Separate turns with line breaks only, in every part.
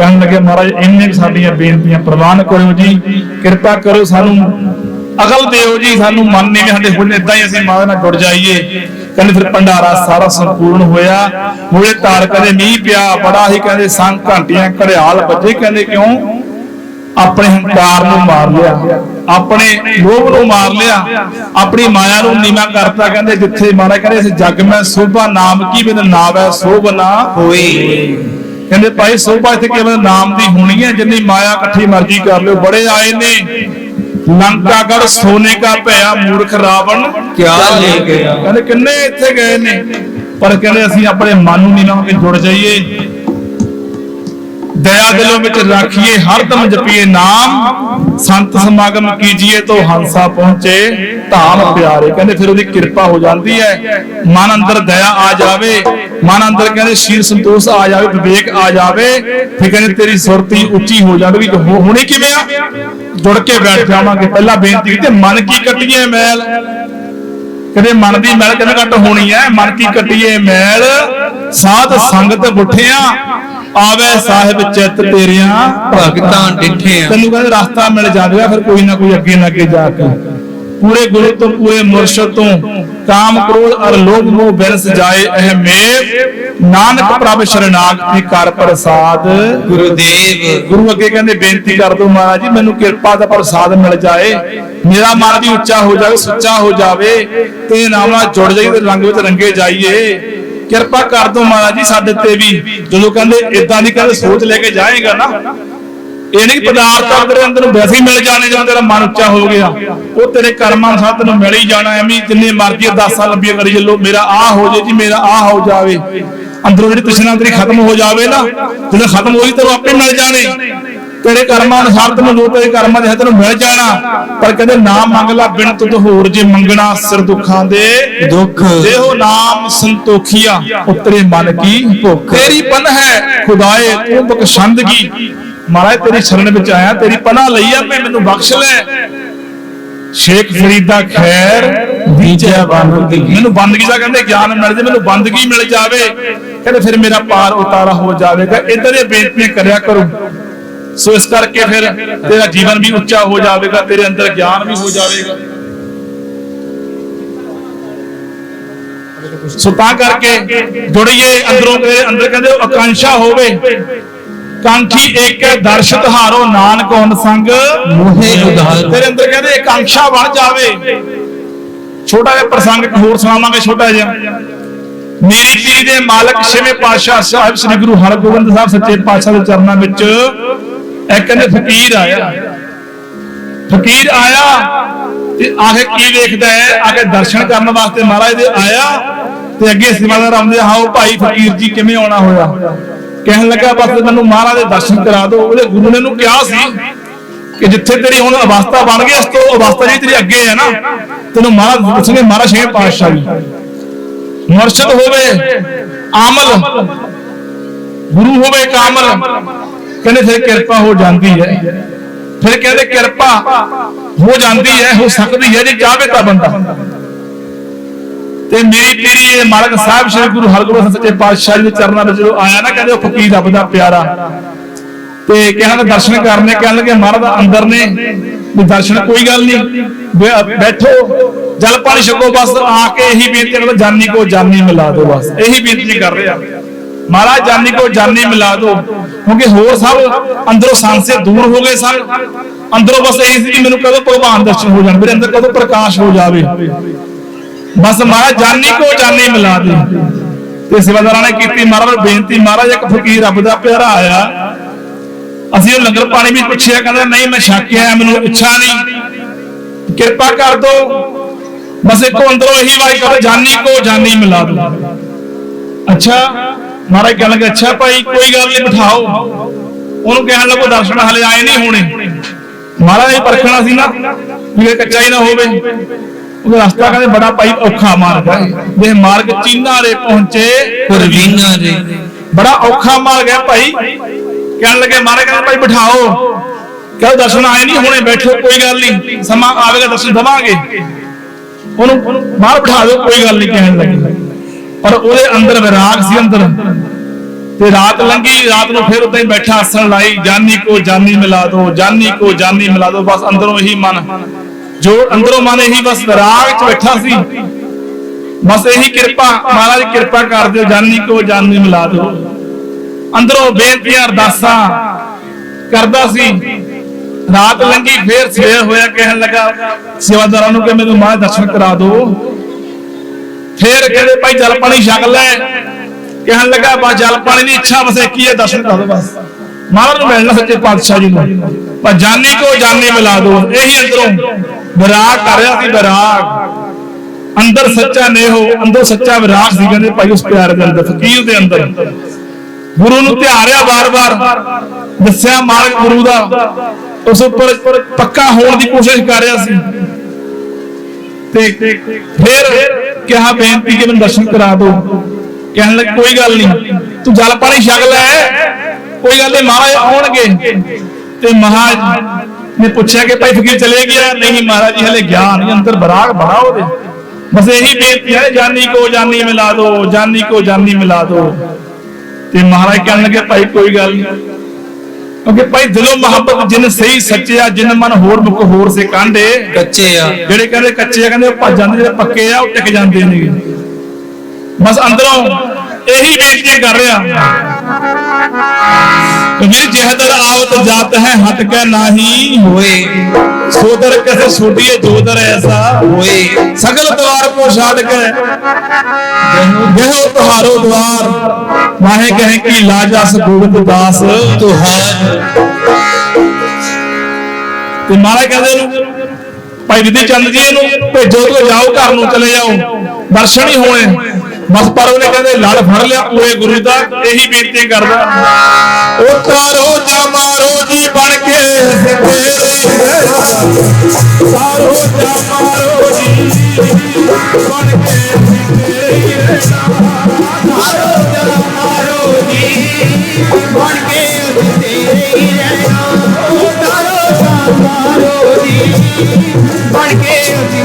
ਕਹਿਣ ਲੱਗੇ, ਮਹਾਰਾਜ, ਇੰਨੇ ਕੁ ਸਾਡੀਆਂ ਬੇਨਤੀਆਂ ਪ੍ਰਵਾਨ ਕਰੋ ਜੀ, ਕਿਰਪਾ ਕਰੋ ਸਾਨੂੰ ਅਗਲ ਦਿਓ ਜੀ, ਸਾਨੂੰ ਮਨ ਨਹੀਂ ਸਾਡੇ ਹੁਣ ਇਦਾਂ ਹੀ ਅਸੀਂ ਮਹਾਰਾਜ ਨਾਲ ਜੁੜ ਜਾਈਏ। ਕਹਿੰਦੇ, ਫਿਰ ਭੰਡਾਰਾ ਸਾਰਾ ਸੰਪੂਰਨ ਹੋਇਆ। ਮੂਲੇ ਤਾਰ ਕਹਿੰਦੇ, ਮੀਂਹ ਪਿਆ, ਬੜਾ ਹੀ ਕਹਿੰਦੇ, ਸੰਗ ਘੰਟੀਆਂ ਘੜਿਆਲ ਵੱਜੇ। ਕਹਿੰਦੇ, ਕਿਉਂ? ਆਪਣੇ ਹੰਕਾਰ ਨੂੰ ਮਾਰ ਲਿਆ, ਆਪਣੇ ਲੋਭ ਨੂੰ ਮਾਰ ਲਿਆ, ਆਪਣੀ ਮਾਇਆ ਨੂੰ ਨੀਵਾ ਕਰਤਾ। ਕਹਿੰਦੇ, ਜਿੱਥੇ ਮਹਾਰਾਜ ਕਹਿੰਦੇ ਇਸ ਜੱਗ ਮੈਂ ਸੋਭਾ ਨਾਮ ਕੀ ਬਿਨ ਨਾਵੈ ਸੋਭ ਨਾ
ਹੋਈ
ਕਹਿੰਦੇ ਭਾਈ ਸੋਭਾ ਇੱਥੇ ਕੇਵਲ ਨਾਮ ਦੀ ਹੋਣੀ ਹੈ? ਜਿੰਨੀ ਮਾਇਆ ਇਕੱਠੀ ਮਰਜ਼ੀ ਕਰ ਲਿਓ। ਬੜੇ ਆਏ ਨੇ। ਲੰਕਾਗੜ ਸੋਨੇ ਕਾ ਭਇਆ ਮੂਰਖ ਰਾਵਣ
ਕਿਆ ਲੈ ਗਿਆ
ਕਹਿੰਦੇ ਕਿੰਨੇ ਇੱਥੇ ਗਏ ਨੇ। ਪਰ ਕਹਿੰਦੇ ਅਸੀਂ ਆਪਣੇ ਮਨ ਨੂੰ ਨੀਵਾ ਹੋ ਕੇ ਜੁੜ ਜਾਈਏ। ਦਇਆ ਦਿਲੋਂ ਵਿੱਚ ਰੱਖੀਏ ਹਰਦਮ ਜਪੀਏ ਨਾਮ। ਸੰਤ ਸਮਾਗਮ ਕੀਜੀਏ ਤੋ ਹੰਸਾ ਪਹੁੰਚੇ, ਧਾਮ ਪਿਆਰੇ। ਕਹਿੰਦੇ ਫਿਰ ਉਹਦੀ ਕਿਰਪਾ ਹੋ ਜਾਂਦੀ ਹੈ। ਮਨ ਅੰਦਰ ਦਇਆ ਆ ਜਾਵੇ। ਮਨ ਅੰਦਰ ਕਹਿੰਦੇ ਸ਼ੀਰ ਸੰਤੋਸ਼ ਆ ਜਾਵੇ, ਵਿਵੇਕ ਆ ਜਾਵੇ। ਫਿਰ ਕਹਿੰਦੇ ਤੇਰੀ ਸੁਰਤੀ ਉੱਚੀ ਹੋ ਜਾਵੇ ਜੋ ਹੋਣੀ ਕਿਵੇਂ ਆ? ਜੁੜ ਕੇ ਬੈਠ ਜਾਵਾਂਗੇ। ਪਹਿਲਾਂ ਬੇਨਤੀ ਕੀਤੀ, ਮਨ ਕੀ ਕੱਟੀਏ ਮੈਲ? ਕਹਿੰਦੇ ਮਨ ਦੀ ਮੈਲ ਕਿਵੇਂ ਕੱਟ ਹੋਣੀ ਹੈ। ਮਨ ਕੀ ਕੱਟੀਏ ਮੈਲ? ਸਾਧ ਸੰਗਤ ਬੁੱਠਿਆ ਆਵੇ ਸਾਹਿਬ ਚਿੱਤ ਤੇਰੀਆਂ
ਭਗਤਾਂ ਡਿਠੇ
ਤੈਨੂੰ ਕਹਿੰਦੇ ਰਸਤਾ ਮਿਲ ਜਾਵੇਗਾ ਫਿਰ ਕੋਈ ਨਾ ਕੋਈ ਅੱਗੇ ਅੱਗੇ ਜਾ ਕੇ। ਪੂਰੇ ਗੁਰੂ ਤੋਂ ਪੂਰੇ ਮੁਰਸ਼ਦ ਤੋਂ ਕਾਮ ਕ੍ਰੋਧ ਅਰ ਲੋਭ ਮੋਹ ਬਿਰਸ ਜਾਏ ਇਹ ਮੇਵ। ਨਾਨਕ ਪ੍ਰਭ ਸ਼ਰਨਾਗਤੀ ਕਰ ਪ੍ਰਸਾਦ।
ਗੁਰੂਦੇਵ।
ਗੁਰੂ ਅੱਗੇ ਕਹਿੰਦੇ ਬੇਨਤੀ ਕਰ ਦੋ ਮਹਾਰਾਜ ਜੀ ਮੈਨੂੰ ਕਿਰਪਾ ਦਾ ਪ੍ਰਸਾਦ ਮਿਲ ਜਾਏ। ਮੇਰਾ ਮਨ ਵੀ ਉੱਚਾ ਹੋ ਜਾਵੇ ਸੁੱਚਾ ਹੋ ਜਾਵੇ। ਤੇ ਨਾਮ ਨਾਲ ਜੁੜ ਜਾਈਏ ਤੇ ਰੰਗ ਵਿੱਚ ਰੰਗੇ ਜਾਈਏ। ਕਿਰਪਾ ਕਰ ਦੋ ਮਹਾਰਾਜ ਜੀ ਸਾਡੇ ਤੇ ਵੀ। ਜਦੋਂ ਕਹਿੰਦੇ ਇਦਾਂ ਦੀ ਕਹਿੰਦੇ ਸੋਚ ਲੈ ਕੇ ਜਾਏਗਾ ਨਾ, ਇਹ ਨਹੀਂ ਪਦਾਰਥ ਤੇਰੇ ਅੰਦਰ ਨੂੰ ਵੈਸੇ ਹੀ ਮਿਲ ਜਾਣੇ, ਜਦੋਂ ਤੇਰਾ ਮਨ ਉੱਚਾ ਹੋ ਗਿਆ। ਉਹ ਤੇਰੇ ਕਰਮਾਂ ਅਨੁਸਾਰ ਤੈਨੂੰ ਮਿਲ ਹੀ ਜਾਣਾ, ਐਵੇਂ ਜਿੰਨੇ ਮਰਜ਼ੀ ਅਰਦਾਸਾਂ ਲੰਬੀਆਂ ਕਰੀ ਚੱਲੋ, ਮੇਰਾ ਆਹ ਹੋ ਜੇ ਜੀ, ਮੇਰਾ ਆਹ ਹੋ ਜਾਵੇ। ਅੰਦਰੋਂ ਜਿਹੜੀ ਤ੍ਰਿਸ਼ਨਾ ਤੇਰੀ ਖਤਮ ਹੋ ਜਾਵੇ ਨਾ, ਜਦੋਂ ਖਤਮ ਹੋਈ ਤੈਨੂੰ ਆਪੇ ਮਿਲ ਜਾਣੇ। ਤੇਰੇ ਕਰਮਾਂ ਅਨੁਸਾਰ ਤੈਨੂੰ ਜੋ ਤੇਰੇ ਕਰਮਾਂ ਦੇ ਹੈ ਤੈਨੂੰ ਮਿਲ ਜਾਣਾ। ਪਰ ਕਹਿੰਦੇ ਨਾਮ ਮੰਗ ਲਾ ਬਿਨ ਤੁਧ ਹੋਰ ਜੇ ਮੰਗਣਾ ਸਿਰ ਦੁੱਖਾਂ ਦੇ
ਦੁੱਖ।
ਦੇਹੋ ਨਾਮ ਸੰਤੋਖੀਆ ਉਤਰੇ ਮਨ ਕੀ ਭੁੱਖ। ਤੇਰੀ ਪਨ ਹੈ ਖੁਦਾਏ ਤੂੰ ਬਖਸ਼ੰਦਗੀ। ਮਹਾਰਾਜ ਤੇਰੀ ਸ਼ਰਨ ਵਿੱਚ ਆਇਆ ਤੇਰੀ ਪਨਾਹ ਲਈ ਆ ਮੈਂ ਮੈਨੂੰ ਬਖਸ਼ ਲੈ। ਸ਼ੇਖ ਫਰੀਦਾ ਖੈਰ ਦੀਜੈ ਬੰਦਗੀ। ਮੈਨੂੰ ਬੰਦਗੀ ਦਾ ਕਹਿੰਦੇ ਗਿਆਨ ਮਿਲ ਜੇ ਮੈਨੂੰ ਬੰਦਗੀ ਮਿਲ ਜਾਵੇ। ਕਹਿੰਦੇ ਫਿਰ ਮੇਰਾ ਪਾਰ ਉਤਾਰਾ ਹੋ ਜਾਵੇਗਾ। ਇਦਾਂ ਦੀਆਂ ਬੇਨਤੀਆਂ ਕਰਿਆ ਕਰੋ। ਸੋ ਇਸ ਕਰਕੇ ਫਿਰ ਤੇਰਾ ਜੀਵਨ ਵੀ ਉੱਚਾ ਹੋ ਜਾਵੇਗਾ, ਤੇਰੇ ਅੰਦਰ ਗਿਆਨ ਵੀ ਹੋ ਜਾਵੇਗਾ। ਸੋ ਤਾਂ ਕਰਕੇ ਜੁੜੀਏ ਅੰਦਰੋਂ ਤੇਰੇ ਅੰਦਰ ਕਹਿੰਦੇ ਉਹ ਆਕਾਂਸ਼ਾ ਹੋਵੇ। ਕਾਂਖੀ ਇੱਕ ਦਰਸ਼ ਤੁਹਾਰੋ ਨਾਨਕ ਹੋਣ ਸੰਗ
ਮੋਹੇ ਉਧਾਰ।
ਤੇਰੇ ਅੰਦਰ ਕਹਿੰਦੇ ਆਕਾਂਸ਼ਾ ਬਣ ਜਾਵੇ। ਛੋਟਾ ਜਿਹਾ ਪ੍ਰਸੰਗ ਹੋਰ ਸੁਣਾਵਾਂਗੇ, ਛੋਟਾ ਜਿਹਾ। ਮੇਰੀ ਪੀਰੀ ਦੇ ਮਾਲਕ ਛੇਵੇਂ ਪਾਤਸ਼ਾਹ ਸਾਹਿਬ, ਸ੍ਰੀ ਗੁਰੂ ਹਰਗੋਬਿੰਦ ਸਾਹਿਬ ਸੱਚੇ ਪਾਤਸ਼ਾਹ ਦੇ ਚਰਨਾਂ ਵਿੱਚ ਇੱਕ ਕਹਿੰਦੇ ਫਕੀਰ ਆਇਆ। ਫਕੀਰ ਆਇਆ ਤੇ ਆਖੇ ਕੀ ਵੇਖਦਾ ਹੈ? ਆਖੇ ਦਰਸ਼ਨ ਕਰਨ ਵਾਸਤੇ ਮਹਾਰਾਜ ਦੇ ਆਇਆ ਤੇ ਅੱਗੇ ਸੇਵਾਦਾਰ ਆਉਂਦੇ ਹਾਂ ਭਾਈ ਫਕੀਰ ਜੀ, ਕਿਵੇਂ ਆਉਣਾ ਹੋਇਆ? ਕਹਿਣ ਲੱਗਾ, ਬਸ ਮੈਨੂੰ ਮਹਾਰਾਜ ਦੇ ਦਰਸ਼ਨ ਕਰਾ ਦਿਓ। ਉਹਦੇ ਗੁਰੂ ਨੇ ਨੂੰ ਕਿਹਾ ਸੀ ਕਿ ਜਿੱਥੇ ਤੇਰੀ ਹੁਣ ਅਵਸਥਾ ਬਣ ਗਈ, ਇਸ ਤੋਂ ਅਵਸਥਾ ਜਿਹੜੀ ਤੇਰੀ ਅੱਗੇ ਹੈ ਨਾ, ਤੈਨੂੰ ਮਹਾਰਾਜ ਦੱਸਣਗੇ ਮਹਾਰਾਜ, ਛੇ ਪਾਤਸ਼ਾਹ ਜੀ, ਮੁਰਸ਼ਦ ਹੋਵੇ, ਆਮਲ, ਗੁਰੂ ਹੋਵੇ ਕਾਮਲ ਕਹਿੰਦੇ ਫਿਰ ਕਿਰਪਾ ਹੋ ਜਾਂਦੀ ਹੈ। ਫਿਰ ਕਹਿੰਦੇ ਕਿਰਪਾ ਹੋ ਜਾਂਦੀ ਹੈ, ਹੋ ਸਕਦੀ ਹੈ ਜੇ ਚਾਹਵੇ ਤਾਂ ਬੰਦਾ। ਤੇ ਮੇਰੀ ਪੀਰੀ ਇਹ ਮਾਲਕ ਸਾਹਿਬ ਸ੍ਰੀ ਗੁਰੂ ਹਰਗੋਬਿੰਦ ਸੱਚੇ ਪਾਤਸ਼ਾਹ ਜੀ ਦੇ ਚਰਨਾਂ ਵਿੱਚ ਜਦੋਂ ਆਇਆ ਨਾ, ਕਹਿੰਦੇ ਉਹ ਫਕੀਰ ਰੱਬ ਦਾ ਪਿਆਰਾ। ਤੇ ਕਹਿੰਦਾ ਦਰਸ਼ਨ ਕਰਨੇ, ਕਹਿਣ ਲੱਗੇ ਮਹਾਰਾਜ ਅੰਦਰ ਨੇ, ਵੀ ਦਰਸ਼ਨ ਕੋਈ ਗੱਲ ਨਹੀਂ ਬੈਠੋ, ਜਲ ਪਾਣੀ ਛਕੋ ਬਸ, ਆ ਕੇ ਇਹੀ ਬੇਨਤੀ ਕਰਦਾ, ਜਾਨੀ ਕੋ ਜਾਨੀ ਮਿਲਾ ਦਿਓ ਬਸ, ਇਹੀ ਬੇਨਤੀ ਕਰ ਰਿਹਾ। ਮਹਾਰਾਜ, ਜਾਨੀ ਕੋ ਜਾਨੀ ਮਿਲਾ ਦਿਓ। ਕਿਉਂਕਿ ਹੋਰ ਸਭ ਅੰਦਰੋਂ ਸੰਸੇ ਦੂਰ ਹੋ ਗਏ ਸਨ। ਅੰਦਰੋਂ ਬਸ ਇਹ ਸੀ ਮੈਨੂੰ ਕਦੋਂ ਭਗਵਾਨ ਦਰਸ਼ਨ ਹੋ ਜਾਣ, ਮੇਰੇ ਅੰਦਰ ਕਦੋਂ ਪ੍ਰਕਾਸ਼ ਹੋ ਜਾਵੇ। ਬਸ ਮਹਾਰਾਜ, ਜਾਨੀ ਕੋ ਜਾਨੀ ਮਿਲਾ ਦੇ ਤੇ ਸੇਵਾਦਾਰਾਂ ਨੇ ਕੀਤੀ ਮਹਾਰਾਜ, ਬੇਨਤੀ ਮਹਾਰਾਜ, ਇੱਕ ਫਕੀਰ ਰੱਬ ਦਾ ਪਿਆਰਾ ਆਇਆ। ਅਸੀਂ ਉਹ ਲੰਗਰ ਪਾਣੀ ਵੀ ਪੁੱਛਿਆ, ਕਹਿੰਦਾ, ਨਹੀਂ, ਮੈਂ ਛੱਕ ਆਇਆ, ਮੈਨੂੰ ਇੱਛਾ ਨਹੀਂ। ਕਿਰਪਾ ਕਰ ਦੋ। ਬਸ ਇੱਕੋ ਅੰਦਰੋਂ ਇਹੀ ਵਾਰੀ ਕਰੋ, ਜਾਨੀ ਕੋ ਜਾਨੀ ਮਿਲਾ ਦੋ ਅੱਛਾ ਮਹਾਰਾਜ ਕਹਿਣ ਲੱਗੇ ਅੱਛਾ ਭਾਈ ਕੋਈ ਗੱਲ ਨਹੀਂ ਬਿਠਾਓ। ਉਹਨੂੰ ਕਹਿਣ ਲੱਗੋ ਦਰਸ਼ਨ ਹਲੇ ਆਏ ਨਹੀਂ ਹੋਣੇ। ਮਹਾਰਾਜ ਨੇ ਪਰਖਣਾ ਸੀ ਨਾ ਵੀ ਇਹ ਕੱਚਾ ਹੀ ਨਾ ਹੋਵੇ। ਉਹ ਰਸਤਾ ਕਹਿੰਦੇ ਬੜਾ ਭਾਈ ਔਖਾ ਮਾਰਗ ਹੈ। ਦੇਖ ਮਾਰਗ ਚੀਨਾ ਰੇ ਪਹੁੰਚੇ
ਪਰਵੀਨਾ ਦੇ।
ਬੜਾ ਔਖਾ ਮਾਰਗ ਹੈ ਭਾਈ। ਕਹਿਣ ਲੱਗੇ ਮਹਾਰਾਜ ਕਹਿੰਦੇ ਭਾਈ ਬਿਠਾਓ। ਕਹਿੰਦੇ ਦਰਸ਼ਨ ਆਏ ਨਹੀਂ ਹੋਣੇ ਬੈਠੋ ਕੋਈ ਗੱਲ ਨਹੀਂ। ਸਮਾਂ ਆਵੇਗਾ ਦਰਸ਼ਨ ਦਵਾਂਗੇ। ਉਹਨੂੰ ਬਾਹਰ ਬਿਠਾ ਦਿਓ ਕੋਈ ਗੱਲ ਨਹੀਂ ਕਹਿਣ ਲੱਗੇ। ਪਰ ਉਹਦੇ ਅੰਦਰ ਵਿਰਾਗ ਸੀ ਅੰਦਰ। ਤੇ ਰਾਤ ਲੰਗੀ ਰਾਤ ਨੂੰ ਫਿਰ ਉਦਾਂ ਹੀ ਬੈਠਾ ਆਸਣ ਲਾਈ, ਜਾਨੀ ਕੋ ਜਾਨੀ ਮਿਲਾ ਦੋ, ਜਾਨੀ ਕੋ ਜਾਨੀ ਮਿਲਾ ਦੋ। ਬਸ ਅੰਦਰੋਂ ਇਹੀ ਮਨ। ਜੋ ਅੰਦਰੋਂ ਮਨ ਇਹੀ ਬਸ ਰਾਗ ਚ ਬੈਠਾ ਸੀ। ਬਸ ਇਹੀ ਕਿਰਪਾ, ਮਹਾਰਾਜ ਕਿਰਪਾ ਕਰ ਦਿਓ, ਜਾਨੀ ਕੋ ਜਾਨੀ ਮਿਲਾ ਦਿਓ ਅੰਦਰੋਂ ਬੇਨਤੀਆਂ, ਅਰਦਾਸਾਂ ਕਰਦਾ ਸੀ। ਰਾਤ ਲੰਗੀ ਫੇਰ ਸਵੇਰ ਹੋਇਆ, ਕਹਿਣ ਲੱਗਾ, ਸੇਵਾਦਾਰਾਂ ਨੂੰ ਕਿ ਮੈਨੂੰ ਮਾਂ ਦਰਸ਼ਨ ਕਰਾ ਦਿਓ ਫੇਰ ਕਹਿੰਦੇ ਭਾਈ ਜਲ ਪਾਣੀ ਛਕ ਲੈ। ਕਹਿਣ ਲੱਗਾ, ਬਸ ਜਲ ਪਾਣੀ ਦੀ ਇੱਛਾ ਬਸ ਇੱਕ ਹੈ ਦਰਸ਼ਨ ਕਰ ਦਿਓ ਬਸ। ਮਹਾਰਾਜ ਨੂੰ ਮਿਲਣਾ ਸੱਚੇ ਪਾਤਸ਼ਾਹ ਜੀ ਨੂੰ। ਪਰ ਜਾਨੀ ਕੋ ਜਾਨੀ ਮਿਲਾ ਦਿਓ ਇਹੀ ਅੰਦਰੋਂ ਵਿਰਾਗ ਕਰ ਰਿਹਾ ਸੀ, ਵਿਰਾਗ। ਅੰਦਰ ਸੱਚਾ ਨੇਹੋ ਅੰਦਰ ਸੱਚਾ ਵਿਰਾਗ ਸੀ ਕਹਿੰਦੇ ਭਾਈ ਉਸ ਪਿਆਰ ਦੇ ਅੰਦਰ, ਫਕੀਰ ਦੇ ਅੰਦਰ। ਗੁਰੂ ਨੂੰ ਧਿਆਰਿਆ ਬਾਰ-ਬਾਰ ਦੱਸਿਆ ਮਾਰਗ ਗੁਰੂ ਦਾ। ਉਸ ਉੱਪਰ ਪੱਕਾ ਹੋਣ ਦੀ ਕੋਸ਼ਿਸ਼ ਕਰ ਰਿਹਾ ਸੀ। ਤੇ ਫਿਰ ਕਿਹਾ ਬੇਨਤੀ ਕਿ ਮੈਨੂੰ ਦਰਸ਼ਨ ਕਰਾ ਦਿਓ। ਕਹਿਣ ਲੱਗ, ਕੋਈ ਗੱਲ ਨਹੀਂ। ਤੂੰ ਜਲ ਪਾਣੀ ਛਕ ਲੈ। ਕੋਈ ਗੱਲ ਨਹੀਂ, ਮਹਾਰਾਜ ਆਉਣਗੇ। ਤੇ ਮਹਾਰਾਜ ਨੇ ਪੁੱਛਿਆ ਕਿ ਭਾਈ ਫਕੀਰ ਚਲੇ ਗਿਆ? ਨਹੀਂ ਮਹਾਰਾਜ ਜੀ, ਹਲੇ ਗਿਆ ਨਹੀਂ। ਅੰਦਰ ਬਰਾਗ ਬੜਾ ਉਹਦੇ। ਬਸ ਇਹੀ ਬੇਨਤੀ ਹੈ, ਜਾਨੀ ਕੋ ਜਾਨੀ ਮਿਲਾ ਦੋ ਜਾਨੀ ਕੋ ਜਾਨੀ ਮਿਲਾ ਦੋ ਤੇ ਮਹਾਰਾਜ ਕਹਿਣ ਲੱਗੇ, ਭਾਈ ਕੋਈ ਗੱਲ ਨਹੀਂ। ਕਿਉਂਕਿ ਭਾਈ ਦਿਲੋਂ ਮੁਹੱਬਤ ਜਿਨ ਸਹੀ ਸੱਚਿਆ ਜਿਨ ਮਨ ਹੋਰ ਮੁਕ ਹੋਰ ਸੇ ਕਾਂਡੇ
ਕੱਚੇ ਆ।
ਜਿਹੜੇ ਕਹਿੰਦੇ ਕੱਚੇ ਆ ਕਹਿੰਦੇ ਉਹ ਭੱਜ ਜਾਂਦੇ ਜਿਹੜੇ ਪੱਕੇ ਆ ਉਹ ਟਿਕ ਜਾਂਦੇ ਨੇ ਬਸ ਅੰਦਰੋਂ ਇਹੀ ਬੇਨਤੀ ਕਰ ਰਿਹਾ। ਵੀਰ ਜਿਹਦਰ ਆਵਤ ਜਾਤ ਹੈ ਹਟ ਕੇ ਨਾਹੀ
ਹੋਏ।
ਸੋਦਰ ਕਸੇ ਛੋਟੀਏ ਜੋਦਰ ਐਸਾ
ਹੋਏ।
ਸਗਲ ਦਵਾਰ ਕੋ ਛਾੜ ਕੇ ਗਹਿਓ ਤੁਹਾਰੋ ਦਵਾਰ। ਵਾਹੇ ਕਹੇ ਕੀ ਲਾਜਸ ਗੋਬਿੰਦ ਦਾਸ।
ਤੁਹਾਰ
ਤੇ ਮਹਾਰਾਜ ਕਹਿੰਦੇ ਇਹਨੂੰ ਭਾਈ ਵਿਧੀ ਚੰਦ ਜੀ ਨੂੰ ਭੇਜੋ ਤੇ ਜਾਓ, ਘਰ ਨੂੰ ਚਲੇ ਜਾਓ। ਦਰਸ਼ਨ ਹੀ ਹੋਣੇ। ਬਸ ਪਰ ਉਹਨੇ ਕਹਿੰਦੇ ਲੜ ਫੜ ਲਿਆ, ਪੂਰੇ ਗੁਰੂ ਦਾ, ਇਹੀ ਬੇਨਤੀ ਕਰਦਾ। ਉਹ ਤਾਰੋ ਜਾ ਮਾਰੋ ਜੀ ਬਣ ਕੇ। ਸਿੱਧੇ ਤਾਰੋ ਜਾ ਮਾਰੋ ਜੀ ਬਣ ਕੇ ਸਿੱਧੇ ਤਾਰੋ ਜਾ ਮਾਰੋ ਜੀ ਬਣ ਕੇ ਤੇਰੇ ਹੀ ਤਾਰੋ ਜਾ ਮਾਰੋ ਜੀ ਬਣ ਕੇ ਅਸੀਂ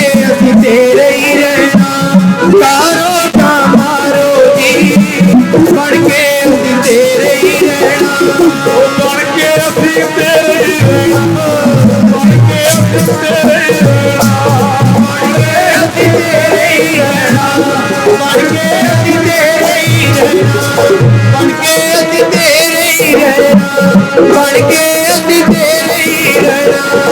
ਅਸੀਂ ਤੇਰੇ ਹੀ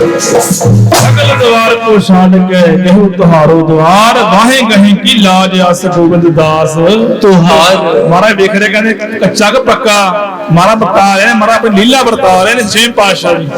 ਸਗਲ ਦਵਾਰ ਕੋ ਛੱਡ ਕੇ ਕਹੋ ਤੁਹਾਰੋ ਦਵਾਰ ਵਾਹੇ ਗਹੇ ਕੀ ਲਾਜ ਅਸ ਗੋਬਿੰਦ ਦਾਸ।
ਤੁਹਾਰ।
ਮਹਾਰਾਜ ਵੇਖ ਰਹੇ ਕਹਿੰਦੇ ਕੱਚਾ ਕਿ ਪੱਕਾ ਮਾਰਾ ਬਤਾ ਰਿਹਾ ਮਾਰਾ ਆਪਣੀ ਲੀਲਾ ਵਰਤਾ ਰਹੇ ਨੇ ਛੇ ਪਾਤਸ਼ਾਹ ਜੀ।